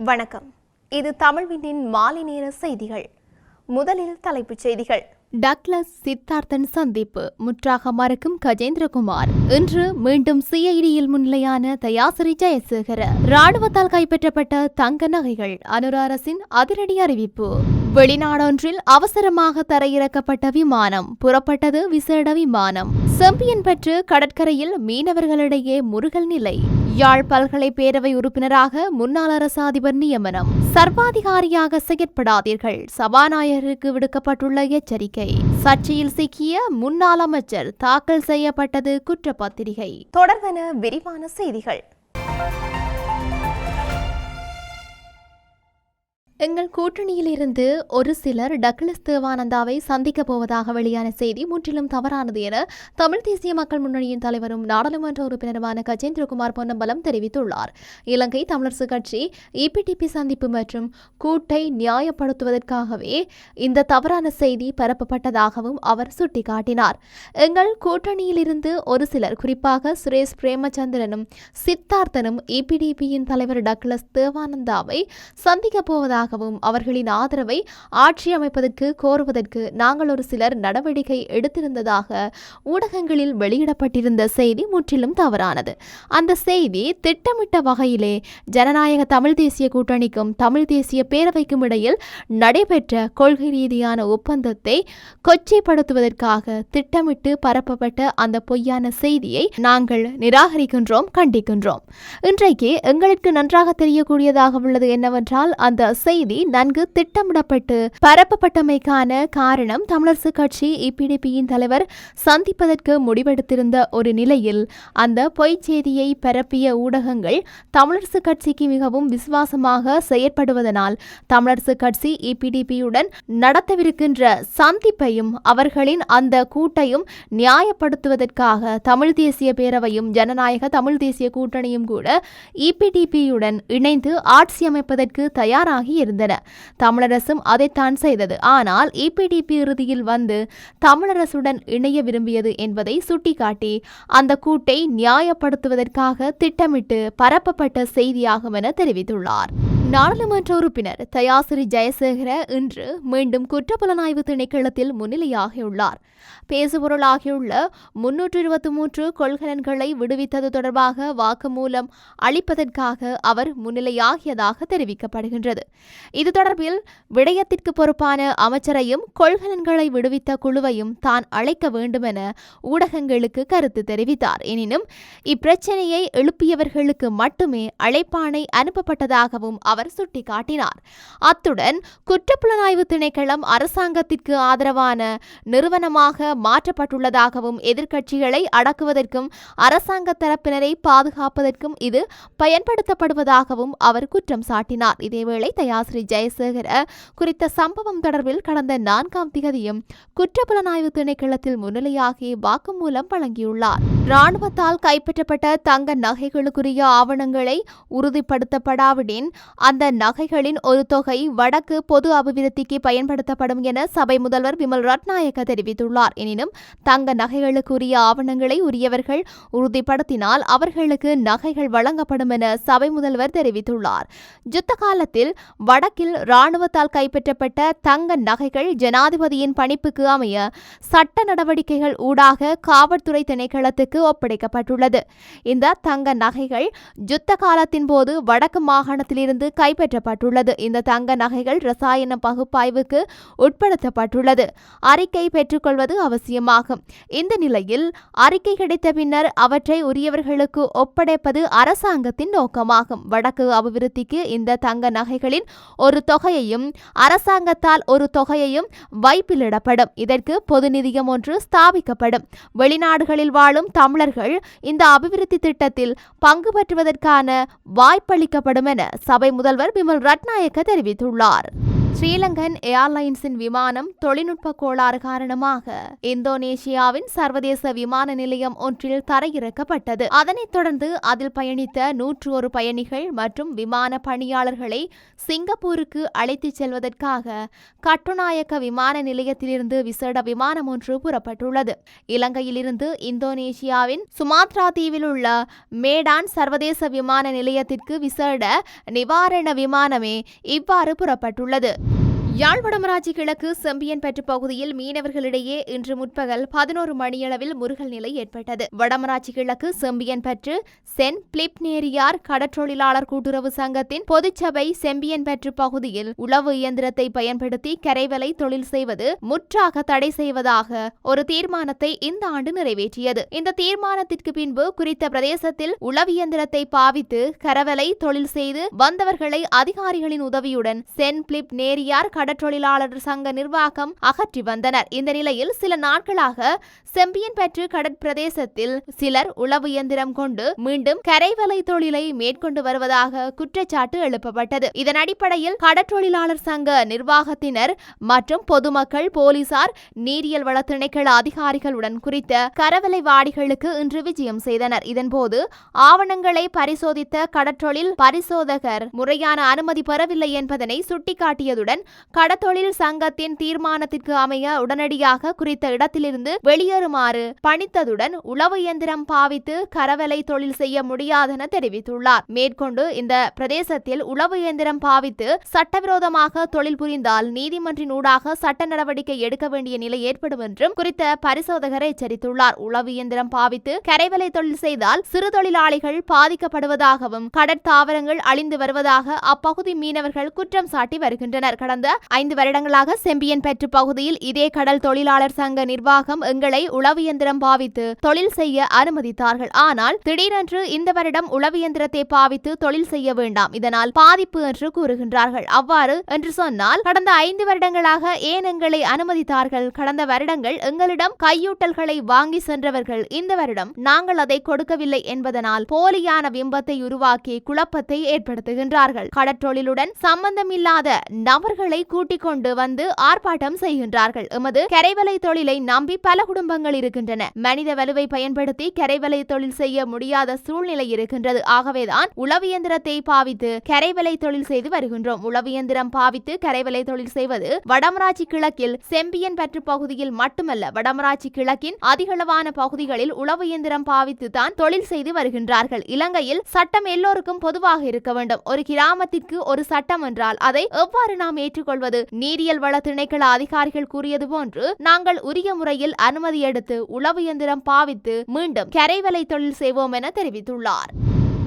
வணக்கம். இது தமிழ்வினின் மாலை நேர செய்திகள். முதலில் தலைப்புச் செய்திகள். டக்ளஸ் சித்தார்த்தன் சந்திப்பு முற்றாக மறுக்கும் கஜேந்திரகுமார். இன்று மீண்டும் சிஐடியில் முன்னிலையான தயாசிரி ஜெயசேகர. ராணுவத்தால் கைப்பற்றப்பட்ட தங்க நகைகள் அனுர அரசின் அதிரடி அறிவிப்பு. வெளிநாடொன்றில் அவசரமாக தரையிறக்கப்பட்ட விமானம் புறப்பட்டது விசேட விமானம். செம்பியன் பற்று கடற்கரையில் மீனவர்களிடையே முருகல் நிலை. யாழ் பல்கலை பேரவை உறுப்பினராக முன்னாள் அரசு அதிபர் நியமனம். சர்வாதிகாரியாக செயற்படாதீர்கள். சபாநாயகருக்கு விடுக்கப்பட்டுள்ள எச்சரிக்கை. சர்ச்சையில் சிக்கிய முன்னாள் அமைச்சர் தாக்கல் செய்யப்பட்டது குற்றப்பத்திரிகை. தொடர்வன விரிவான செய்திகள். எங்கள் கூட்டணியிலிருந்து ஒரு சிலர் டக்ளஸ் தேவானந்தாவை சந்திக்கப் போவதாக வெளியான செய்தி முற்றிலும் தவறானது என தமிழ் தேசிய மக்கள் முன்னணியின் தலைவரும் நாடாளுமன்ற உறுப்பினருமான கஜேந்திரகுமார் பொன்னம்பலம் தெரிவித்துள்ளார். இலங்கை தமிழரசு கட்சி இபிடிபி சந்திப்பு மற்றும் கூட்டை நியாயப்படுத்துவதற்காகவே இந்த தவறான செய்தி பரப்பப்பட்டதாகவும் அவர் சுட்டிக்காட்டினார். எங்கள் கூட்டணியிலிருந்து ஒரு சிலர் குறிப்பாக சுரேஷ் பிரேமச்சந்திரனும் சித்தார்த்தனும் இபிடிபியின் தலைவர் டக்ளஸ் தேவானந்தாவை சந்திக்கப் போவதாக உள்ளதாகவும் அவர்களின் ஆதரவை ஆட்சி அமைப்பதற்கு கோருவதற்கு நாங்கள் ஒரு சிலர் நடவடிக்கை எடுத்திருந்ததாக ஊடகங்களில் வெளியிடப்பட்டிருந்த செய்தி முற்றிலும் தவறானது. அந்த செய்தி திட்டமிட்ட வகையிலே ஜனநாயக தமிழ் தேசிய கூட்டணிக்கும் தமிழ் தேசிய பேரவைக்கும் இடையில் நடைபெற்ற கொள்கை ரீதியான ஒப்பந்தத்தை கொச்சைப்படுத்துவதற்காக திட்டமிட்டு பரப்பப்பட்ட அந்த பொய்யான செய்தியை நாங்கள் நிராகரிக்கின்றோம் கண்டிக்கின்றோம். இன்றைக்கு எங்களுக்கு நன்றாக தெரியக்கூடியதாக உள்ளது என்னவென்றால் அந்த செய்தி நன்கு திட்டமிடப்பட்டு பரப்பப்பட்டமைக்கான காரணம் தமிழரசு கட்சி இபிடிபியின் தலைவர் சந்திப்பதற்கு முடிவெடுத்திருந்த ஒரு நிலையில் அந்த பொய்ச் செய்தியை பரப்பிய ஊடகங்கள் தமிழரசு கட்சிக்கு மிகவும் விசுவாசமாக செயற்படுவதனால் தமிழரசு கட்சி இபிடிபியுடன் நடத்தவிருக்கின்ற சந்திப்பையும் அவர்களின் அந்த கூட்டையும் நியாயப்படுத்துவதற்காக தமிழ் தேசிய பேரவையும் ஜனநாயக தமிழ் தேசிய கூட்டணியும் கூட இபிடிபியுடன் இணைந்து ஆட்சி அமைப்பதற்கு தயாராகி இருந்தன. தமிழரசும் அதைத்தான் செய்தது. ஆனால் ஏபிடிபி இறுதியில் வந்து தமிழரசுடன் இணைய விரும்பியது என்பதை சுட்டிக்காட்டி அந்த கூட்டை நியாயப்படுத்துவதற்காக திட்டமிட்டு பரப்பப்பட்ட செய்தியாகும் என தெரிவித்துள்ளார். நாடாளுமன்ற உறுப்பினர் தயாசிரி ஜெயசேகர இன்று மீண்டும் குற்றப்புலனாய்வு திணைக்களத்தில் முன்னிலையாகியுள்ளார். பேசுபொருளாகியுள்ள முன்னூற்று இருபத்தி மூன்று கொள்கலன்களை விடுவித்தது தொடர்பாக வாக்குமூலம் அளிப்பதற்காக அவர் முன்னிலையாகியதாக தெரிவிக்கப்படுகின்றது. இது தொடர்பில் விடயத்திற்கு பொறுப்பான அமைச்சரையும் கொள்கலன்களை விடுவித்த குழுவையும் தான் அழைக்க வேண்டுமென ஊடகங்களுக்கு கருத்து தெரிவித்தார். எனினும் இப்பிரச்சனையை எழுப்பியவர்களுக்கு மட்டுமே அழைப்பானை அனுப்பப்பட்டதாகவும் அவர் சுட்டிக்காட்டினார். அத்துடன் குற்றப்புலனாய்வு திணைக்களம் அரசாங்கத்திற்கு ஆதரவான நிறுவனமாக மாற்றப்பட்டுள்ளதாகவும் எதிர்க்கட்சிகளை அடக்குவதற்கும் அரசாங்க தரப்பினரை பாதுகாப்பதற்கும் இது பயன்படுத்தப்படுவதாகவும் அவர் குற்றம் சாட்டினார். இதேவேளை தயாஸ்ரீ ஜெயசேகர குறித்த சம்பவம் தொடர்பில் கடந்த நான்காம் திகதியும் குற்றப்புலனாய்வு திணைக்களத்தில் முன்னிலையாகி வாக்குமூலம் வழங்கியுள்ளார். ராணுவத்தால் கைப்பற்றப்பட்ட தங்க நகைகளுக்குரிய ஆவணங்களை உறுதிப்படுத்தப்படாவிடின் அந்த நகைகளின் ஒரு தொகை வடக்கு பொது அபிவிருத்திக்கு பயன்படுத்தப்படும் என சபை முதல்வர் விமல் ரட்நாயக்க தெரிவித்துள்ளார். எனினும் தங்க நகைகளுக்குரிய ஆவணங்களை உரியவர்கள் உறுதிப்படுத்தினால் அவர்களுக்கு நகைகள் வழங்கப்படும் என சபை முதல்வர் தெரிவித்துள்ளார். யுத்த காலத்தில் வடக்கில் ராணுவத்தால் கைப்பற்றப்பட்ட தங்க நகைகள் ஜனாதிபதியின் பணிப்புக்கு அமைய சட்ட நடவடிக்கைகள் ஊடாக காவல்துறை திணைக்களத்துக்கு ஒப்படைக்கப்பட்டுள்ளது. இந்த தங்க நகைகள் யுத்த காலத்தின் போது வடக்கு மாகாணத்திலிருந்து கைப்பற்றப்பட்டுள்ளது. இந்த தங்க நகைகள் ரசாயன பகுப்பாய்வுக்கு உட்படுத்தப்பட்டுள்ளது. அறிக்கை பெற்றுக்கொள்வது அவசியமாகும். இந்த நிலையில் அறிக்கை கிடைத்த பின்னர் அவற்றை உரியவர்களுக்கு ஒப்படைப்பது அரசாங்கத்தின் நோக்கமாகும். வடக்கு அபிவிருத்திக்கு இந்த தங்க நகைகளின் ஒரு தொகையையும் அரசாங்கத்தால் ஒரு தொகையையும் வைப்பிலிடப்படும். இதற்கு பொது நிதியம் ஒன்று ஸ்தாபிக்கப்படும். வெளிநாடுகளில் வாழும் தமிழர்கள் இந்த அபிவிருத்தி திட்டத்தில் பங்கு பெற்றுவதற்கான வாய்ப்பளிக்கப்படும் என சபை முதல் முதல்வர் விமல் ரட்நாயக்க தெரிவித்துள்ளார். ஸ்ரீலங்கன் ஏர்லைன்ஸின் விமானம் தொழில்நுட்ப கோளாறு காரணமாக இந்தோனேஷியாவின் சர்வதேச விமான நிலையம் ஒன்றில் தரையிறக்கப்பட்டது. அதனைத் தொடர்ந்து அதில் பயணித்த நூற்று ஒரு பயணிகள் மற்றும் விமான பணியாளர்களை சிங்கப்பூருக்கு அழைத்துச் செல்வதற்காக கட்டுநாயக்க விமான நிலையத்திலிருந்து விசேட விமானம் ஒன்று புறப்பட்டுள்ளது. இலங்கையிலிருந்து இந்தோனேஷியாவின் சுமாத்ரா தீவில் உள்ள மேடான் சர்வதேச விமான நிலையத்திற்கு விசேட நிவாரண விமானமே இவ்வாறு புறப்பட்டுள்ளது. யாழ் வடமராட்சி கிழக்கு செம்பியன்பற்று பகுதியில் மீனவர்களிடையே இன்று முற்பகல் பதினோரு மணியளவில் முருகல் நிலை ஏற்பட்டது. வடமராட்சி கிழக்கு செம்பியன்பற்று சென் பிளிப்னேரியார் கடற்றொழிலாளர் கூட்டுறவு சங்கத்தின் பொதுச்சபை செம்பியன்பற்று பகுதியில் உளவு இயந்திரத்தை பயன்படுத்தி கரைவலை தொழில் செய்வது முற்றாக தடை செய்வதாக ஒரு தீர்மானத்தை இந்த ஆண்டு நிறைவேற்றியது. இந்த தீர்மானத்திற்கு பின்பு குறித்த பிரதேசத்தில் உளவு இயந்திரத்தை பாவித்து கரவலை தொழில் செய்து வந்தவர்களை அதிகாரிகளின் உதவியுடன் சென் பிளிப் நேரியார் கடற்றொழிலாளர் சங்க நிர்வாகம் அகற்றி வந்தனர். இந்த நிலையில் சில நாட்களாக செம்பியன்பற்று கடற்பிரதேசத்தில் சிலர் உளவு இயந்திரம் கொண்டு மீண்டும் கரைவலை தொழிலை மேற்கொண்டு வருவதாக குற்றச்சாட்டு எழுப்பப்பட்டது. இதன் அடிப்படையில் கடற்றொழிலாளர் சங்க நிர்வாகத்தினர் மற்றும் பொதுமக்கள் போலீசார் நீரியல் வள திணைக்கள அதிகாரிகளுடன் குறித்த கரவலை வாடிகளுக்கு இன்று விஜயம் செய்தனர். இதன்போது ஆவணங்களை பரிசோதித்த கடற்றொழில் பரிசோதகர் முறையான அனுமதி பெறவில்லை என்பதனை சுட்டிக்காட்டியதுடன் கடத்தொழில் சங்கத்தின் தீர்மானத்திற்கு அமைய உடனடியாக குறித்த இடத்திலிருந்து வெளியேறுமாறு பணித்ததுடன் உளவு இயந்திரம் பாவித்து கரவலை தொழில் செய்ய முடியாதென தெரிவித்துள்ளார். மேற்கொண்டு இந்த பிரதேசத்தில் உளவு இயந்திரம் பாவித்து சட்டவிரோதமாக தொழில் புரிந்தால் நீதிமன்றின் ஊடாக சட்ட நடவடிக்கை எடுக்க வேண்டிய நிலை ஏற்படும் என்றும் குறித்த பரிசோதகர் எச்சரித்துள்ளார். உளவு இயந்திரம் பாவித்து கரைவலை தொழில் செய்தால் சிறு தொழிலாளிகள் பாதிக்கப்படுவதாகவும் கடற்தாவரங்கள் அழிந்து வருவதாக அப்பகுதி மீனவர்கள் குற்றம் சாட்டி வருகின்றனர். கடந்த ஐந்து வருடங்களாக செம்பியன் பெற்று பகுதியில் இதே கடல் தொழிலாளர் சங்க நிர்வாகம் எங்களை உளவு இயந்திரம் பாவித்து தொழில் செய்ய அனுமதித்தார்கள். ஆனால் திடீரென்று இந்த வருடம் உளவு இயந்திரத்தை பாவித்து தொழில் செய்ய வேண்டாம். இதனால் பாதிப்பு என்று கூறுகின்றார்கள். அவ்வாறு என்று சொன்னால் கடந்த ஐந்து வருடங்களாக ஏன் எங்களை அனுமதித்தார்கள்? கடந்த வருடங்கள் எங்களிடம் கையூட்டல்களை வாங்கி சென்றவர்கள். இந்த வருடம் நாங்கள் அதை கொடுக்கவில்லை என்பதனால் போலியான பிம்பத்தை உருவாக்கி குழப்பத்தை ஏற்படுத்துகின்றார்கள். கடற்றொழிலுடன் சம்பந்தமில்லாத நபர்களை கூட்டிக் கொண்டு வந்து ஆர்ப்பாட்டம் செய்கின்றார்கள். எமது கரைவலை தொழிலை நம்பி பல குடும்பங்கள் இருக்கின்றன. மனித வலுவை பயன்படுத்தி கரைவலை தொழில் செய்ய முடியாத சூழ்நிலை இருக்கின்றது. ஆகவேதான் உளவியந்திரத்தை பாவித்து கரைவலை தொழில் செய்து வருகின்றோம். உளவியந்திரம் பாவித்து கரைவலை தொழில் செய்வது வடமராட்சி கிழக்கில் செம்பியன் பற்று பகுதியில் மட்டுமல்ல வடமராட்சி கிழக்கின் அதிகளவான பகுதிகளில் உளவு இயந்திரம் பாவித்து தான் தொழில் செய்து வருகின்றார்கள். இலங்கையில் சட்டம் எல்லோருக்கும் பொதுவாக இருக்க வேண்டும். ஒரு கிராமத்திற்கு ஒரு சட்டம் என்றால் அதை எவ்வாறு நாம் ஏற்றுக்கொள்வது நீரியல் வள திணைக்கள அதிகாரிகள் கூறியது போன்று நாங்கள் உரிய முறையில் அனுமதி எடுத்து உளவு இயந்திரம் பாவித்து மீண்டும் கரைவலை தொழில் செய்வோம் என தெரிவித்துள்ளார்.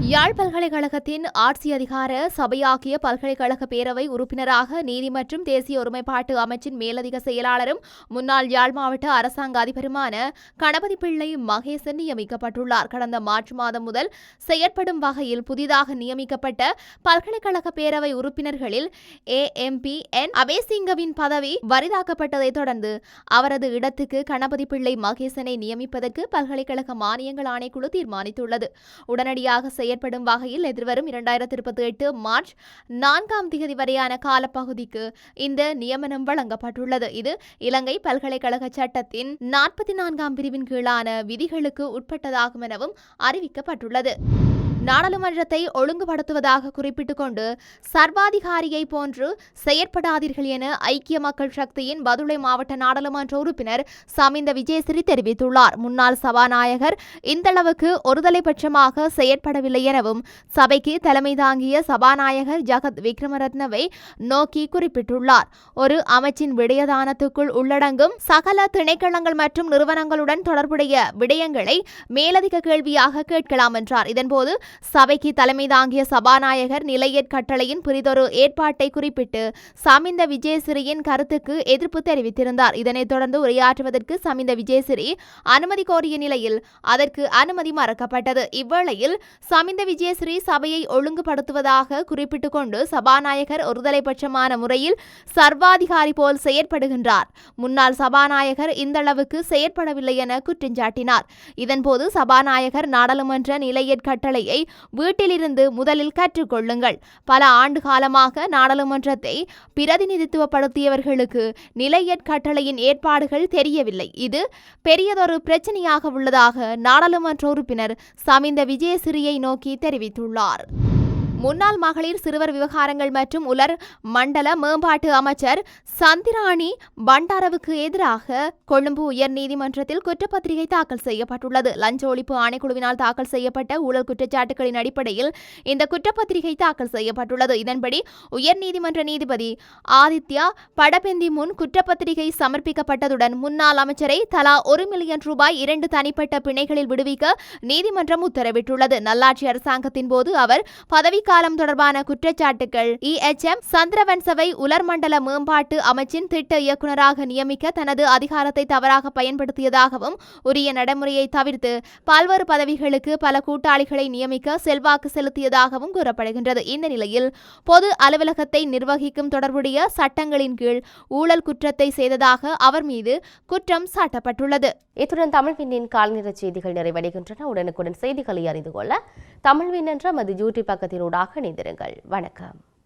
யாழ் பல்கலைக்கழகத்தின் ஆட்சி அதிகார சபையாகிய பல்கலைக்கழக பேரவை உறுப்பினராக நீதி மற்றும் தேசிய ஒருமைப்பாட்டு அமைச்சின் மேலதிக செயலாளரும் முன்னாள் யாழ் மாவட்ட அரசாங்க அதிபருமான கணபதி பிள்ளை மகேசன் நியமிக்கப்பட்டுள்ளார். கடந்த மார்ச் மாதம் முதல் செயற்படும் வகையில் புதிதாக நியமிக்கப்பட்ட பல்கலைக்கழக பேரவை உறுப்பினர்களில் ஏ எம்பி என் அபேசிங்கவின் பதவி வரிதாக்கப்பட்டதைத் தொடர்ந்து அவரது இடத்துக்கு கணபதி பிள்ளை மகேசனை நியமிப்பதற்கு பல்கலைக்கழக மானியங்கள் ஆணைக்குழு தீர்மானித்துள்ளது. உடனடியாக செயற்படும் வகையில் எதிர்வரும் இரண்டாயிரத்தி இருபத்தி எட்டு மார்ச் நான்காம் தேதி வரையான காலப்பகுதிக்கு இந்த நியமனம் வழங்கப்பட்டுள்ளது. இது இலங்கை பல்கலைக்கழக சட்டத்தின் நாற்பத்தி நான்காம் பிரிவின் கீழான விதிகளுக்கு உட்பட்டதாகும் எனவும் அறிவிக்கப்பட்டுள்ளது. நாடாளுமன்றத்தை ஒழுங்குபடுத்துவதாக குறிப்பிட்டுக் கொண்டு சர்வாதிகாரியை போன்று செயற்படாதீர்கள் என ஐக்கிய மக்கள் சக்தியின் பதுளை மாவட்ட நாடாளுமன்ற உறுப்பினர் சமிந்த விஜயசிறி தெரிவித்துள்ளார். முன்னாள் சபாநாயகர் இந்தளவுக்கு ஒருதலைபட்சமாக செயற்படவில்லை எனவும் சபைக்கு தலைமை தாங்கிய சபாநாயகர் ஜகத் விக்ரமரத்னவை நோக்கி குறிப்பிட்டுள்ளார். ஒரு அமைச்சின் விடயதானத்துக்குள் உள்ளடங்கும் சகல திணைக்களங்கள் மற்றும் நிறுவனங்களுடன் தொடர்புடைய விடயங்களை மேலதிக கேள்வியாக கேட்கலாம் என்றார். இதன்போது சபைக்கு தலைமை தாங்கிய சபாநாயகர் நிலையற் கட்டளையின் புரிதொரு ஏற்பாட்டை குறிப்பிட்டு சமிந்த விஜயசிறியின் கருத்துக்கு எதிர்ப்பு தெரிவித்திருந்தார். இதனைத் தொடர்ந்து உரையாற்றுவதற்கு சமிந்த விஜயசிறி அனுமதி கோரிய நிலையில் அதற்கு அனுமதி மறக்கப்பட்டது. இவ்வேளையில் சமிந்த விஜயசிறி சபையை ஒழுங்குபடுத்துவதாக குறிப்பிட்டுக் கொண்டு சபாநாயகர் ஒருதலைபட்சமான முறையில் சர்வாதிகாரி போல் செயற்படுகின்றார். முன்னாள் சபாநாயகர் இந்தளவுக்கு செயற்படவில்லை என குற்றஞ்சாட்டினார் இதன்போது சபாநாயகர் நாடாளுமன்ற நிலையற் கட்டளையை வீட்டிலிருந்து முதலில் கற்றுக்கொள்ளுங்கள். பல ஆண்டு காலமாக நாடாளுமன்றத்தை பிரதிநிதித்துவப்படுத்தியவர்களுக்கு நிலையற் கட்டளையின் ஏற்பாடுகள் தெரியவில்லை. இது பெரியதொரு பிரச்சனையாக உள்ளதாக நாடாளுமன்ற உறுப்பினர் சமிந்த விஜயசிறியை நோக்கி தெரிவித்துள்ளார். முன்னாள் மகளிர் சிறுவர் விவகாரங்கள் மற்றும் உலர் மண்டல மேம்பாட்டு அமைச்சர் சந்திராணி பண்டாரவுக்கு எதிராக கொழும்பு உயர்நீதிமன்றத்தில் குற்றப்பத்திரிகை தாக்கல் செய்யப்பட்டுள்ளது. லஞ்ச ஒழிப்பு ஆணைக்குழுவினால் தாக்கல் செய்யப்பட்ட ஊழல் குற்றச்சாட்டுகளின் அடிப்படையில் இந்த குற்றப்பத்திரிகை தாக்கல் செய்யப்பட்டுள்ளது. இதன்படி உயர்நீதிமன்ற நீதிபதி ஆதித்யா படபெந்தி முன் குற்றப்பத்திரிகை சமர்ப்பிக்கப்பட்டதுடன் முன்னாள் அமைச்சரை தலா ஒரு மில்லியன் ரூபாய் இரண்டு தனிப்பட்ட பிணைகளில் விடுவிக்க நீதிமன்றம் உத்தரவிட்டுள்ளது. நல்லாட்சி அரசாங்கத்தின் போது அவர் பதவிக்கு காலம் தொடர்பான குற்றச்சாட்டுகள். இஎச்எம் சந்திரவன்சவை உலர்மண்டல மேம்பாட்டு அமைச்சின் திட்ட இயக்குநராக நியமிக்க தனது அதிகாரத்தை தவறாக பயன்படுத்தியதாகவும் உரிய நடைமுறையை தவிர்த்து பல்வேறு பதவிகளுக்கு பல கூட்டாளிகளை நியமிக்க செல்வாக்கு செலுத்தியதாகவும் கூறப்படுகின்றது. இந்த நிலையில் பொது அலுவலகத்தை நிர்வகிக்கும் தொடர்புடைய சட்டங்களின் கீழ் ஊழல் குற்றத்தை செய்ததாக அவர் மீது குற்றம் சாட்டப்பட்டுள்ளது. இத்துடன் தமிழ் விண்ணின் கால்நிற செய்திகள் நிறைவடைகின்றன. உடனுக்குடன் செய்திகளை அறிந்து கொள்ள தமிழ்வின் என்ற மது யூடியூப் பக்கத்தினூடாக இணைந்திருங்கள். வணக்கம்.